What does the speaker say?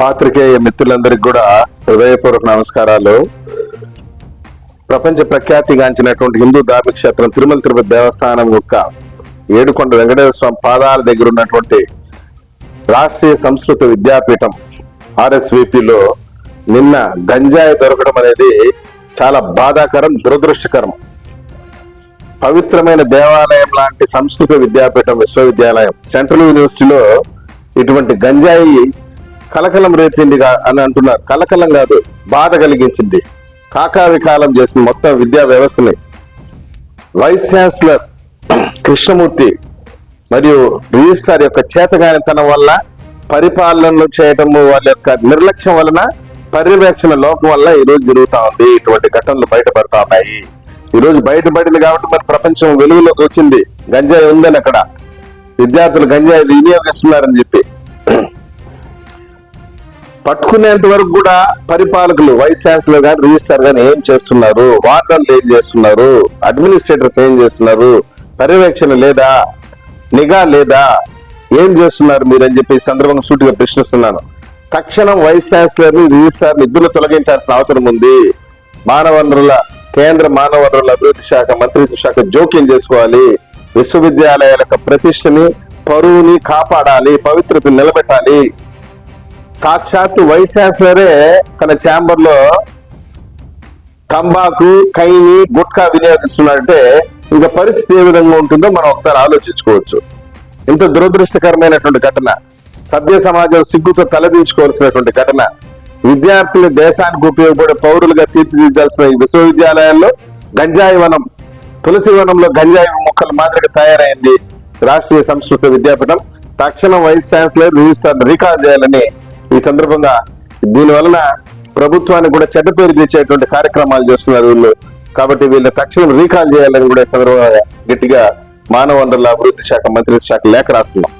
పాత్రికేయ మిత్రులందరికీ కూడా హృదయపూర్వక నమస్కారాలు. ప్రపంచ ప్రఖ్యాతిగాంచినటువంటి హిందూ ధార్మిక క్షేత్రం తిరుమల తిరుపతి దేవస్థానం యొక్క ఏడుకొండ వెంకటేశ్వర స్వామి పాదాల దగ్గర ఉన్నటువంటి రాష్ట్రీయ సంస్కృత విద్యాపీఠం ఆర్ఎస్విపిలో నిన్న గంజాయి దొరకడం అనేది చాలా బాధాకరం దురదృష్టకరం. పవిత్రమైన దేవాలయం లాంటి సంస్కృత విద్యాపీఠం విశ్వవిద్యాలయం సెంట్రల్ యూనివర్సిటీలో ఇటువంటి గంజాయి కలకలం రేపిందిగా అని అంటున్నారు. కలకలం కాదు బాధ కలిగించింది. కాకావి కాలం చేసిన మొత్తం విద్యా వ్యవస్థని వైస్ ఛాన్సలర్ కృష్ణమూర్తి మరియు రిజిస్ట్రార్ యొక్క చేతగానితనం వల్ల పరిపాలనలు చేయటము వాళ్ళ యొక్క నిర్లక్ష్యం వలన పర్యవేక్షణ లోపం వల్ల ఈ రోజు జరుగుతా ఉంది. ఇటువంటి ఘటనలు బయటపడతా ఉన్నాయి. ఈ రోజు బయటపడింది కాబట్టి మరి ప్రపంచం వెలుగులోకి వచ్చింది. గంజాయి ఉందని అక్కడ. విద్యార్థులు గంజాయి వినియోగిస్తున్నారని చెప్పి. పట్టుకునేంత వరకు కూడా పరిపాలకులు వైస్ ఛాన్సలర్ గాని రిజిస్టర్ గాని ఏం చేస్తున్నారు? వార్డర్లు ఏం చేస్తున్నారు? అడ్మినిస్ట్రేటర్స్ ఏం చేస్తున్నారు? పర్యవేక్షణ లేదా? నిఘా లేదా? ఏం చేస్తున్నారు మీరు అని చెప్పి సందర్భంగా సూటిగా ప్రశ్నిస్తున్నాను. తక్షణం వైస్ ఛాన్సలర్ని రిజిస్టర్ నిధులు తొలగించాల్సిన అవసరం ఉంది. మానవ వనరుల కేంద్ర మానవ వనరుల అభివృద్ధి శాఖ మంత్రిత్వ శాఖ జోక్యం చేసుకోవాలి. విశ్వవిద్యాలయాల యొక్క ప్రతిష్టని పరువుని కాపాడాలి పవిత్రతను నిలబెట్టాలి. సాక్షాత్తు వైస్ ఛాన్సలరే తన ఛాంబర్లో తంబాకు కైని గుట్కా వినియోగిస్తున్నారంటే ఇంకా పరిస్థితి ఏ విధంగా ఉంటుందో మనం ఒకసారి ఆలోచించుకోవచ్చు. ఇంత దురదృష్టకరమైనటువంటి ఘటన సభ్య సమాజం సిగ్గుతో తలదించుకోవాల్సినటువంటి ఘటన విద్యార్థులు దేశానికి ఉపయోగపడే పౌరులుగా తీర్చిదిద్దాల్సిన ఈ విశ్వవిద్యాలయాల్లో గంజాయి వనం తులసి వనంలో గంజాయి మొక్కల మాదిరిగా తయారైంది రాష్ట్రీయ సంస్కృత విద్యాపీఠం. తక్షణం వైస్ ఛాన్సలర్ రిజిస్టర్ రికార్డ్ చేయాలని ఈ సందర్భంగా దీని వలన ప్రభుత్వానికి కూడా చెడ్డ పేరు తెచ్చేటువంటి కార్యక్రమాలు చేస్తున్నారు వీళ్ళు. కాబట్టి వీళ్ళని తక్షణం రీకాల్ చేయాలని కూడా ఈ సందర్భంగా గట్టిగా మానవ వనరుల అభివృద్ధి శాఖ మంత్రిత్వ శాఖ లేఖ రాస్తున్నాం.